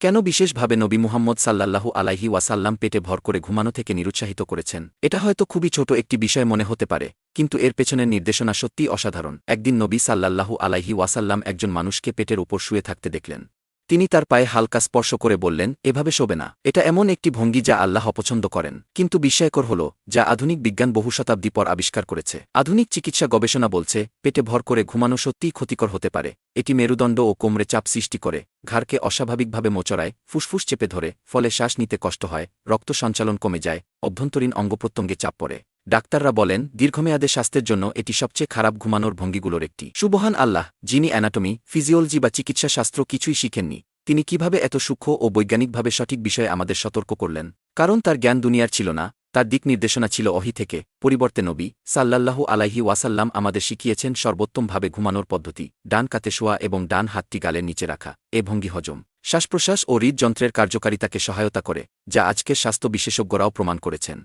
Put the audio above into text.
কেন বিশেষভাবে নবী মুহাম্মদ সাল্লাল্লাহু আলাহি ওয়াসাল্লাম পেটে ভর করে ঘুমানো থেকে নিরুৎসাহিত করেছেন? এটা হয়তো খুবই ছোট একটি বিষয় মনে হতে পারে, কিন্তু এর পেছনের নির্দেশনা সত্যিই অসাধারণ। একদিন নবী সাল্লাল্লাহু আলাইহি ওয়াসাল্লাম একজন মানুষকে পেটের উপর শুয়ে থাকতে দেখলেন। তিনি তার পায়ে হালকা স্পর্শ করে বললেন, এভাবে শোবে না। এটা এমন একটি ভঙ্গি যা আল্লাহ অপছন্দ করেন। কিন্তু বিস্ময়কর হল, যা আধুনিক বিজ্ঞান বহু শতাব্দী পর আবিষ্কার করেছে। আধুনিক চিকিৎসা গবেষণা বলছে, পেটে ভর করে ঘুমানো সত্যিই ক্ষতিকর হতে পারে। এটি মেরুদণ্ড ও কোমরে চাপ সৃষ্টি করে, ঘাড়কে অস্বাভাবিকভাবে মোচড়ায়, ফুসফুস চেপে ধরে, ফলে শ্বাস নিতে কষ্ট হয়, রক্ত সঞ্চালন কমে যায়, অভ্যন্তরীণ অঙ্গপ্রত্যঙ্গে চাপ পড়ে। ডাক্তাররা বলেন, দীর্ঘমেয়াদে স্বাস্থ্যের জন্য এটি সবচেয়ে খারাপ ঘুমানোর ভঙ্গিগুলোর একটি। সুবহান আল্লাহ, যিনি অ্যানাটমি, ফিজিওলজি বা চিকিৎসা শাস্ত্র কিছুই শিখেননি, তিনি কীভাবে এত সূক্ষ্ম ও বৈজ্ঞানিকভাবে সঠিক বিষয়ে আমাদের সতর্ক করলেন? কারণ তার জ্ঞান দুনিয়ার ছিল না, তার দিক নির্দেশনা ছিল অহি থেকে, পরিবর্তে নবী সাল্লাল্লাহু আলাইহি ওয়াসাল্লাম আমাদের শিখিয়েছেন সর্বোত্তমভাবে ঘুমানোর পদ্ধতি, ডান কাতে শোয়া এবং ডান হাতটি গালের নিচে রাখা, এ ভঙ্গি হজম। শ্বাসপ্রশ্বাস ও হৃদযন্ত্রের কার্যকারিতাকে সহায়তা করে, যা আজকের স্বাস্থ্য বিশেষজ্ঞরাও প্রমাণ করেছেন।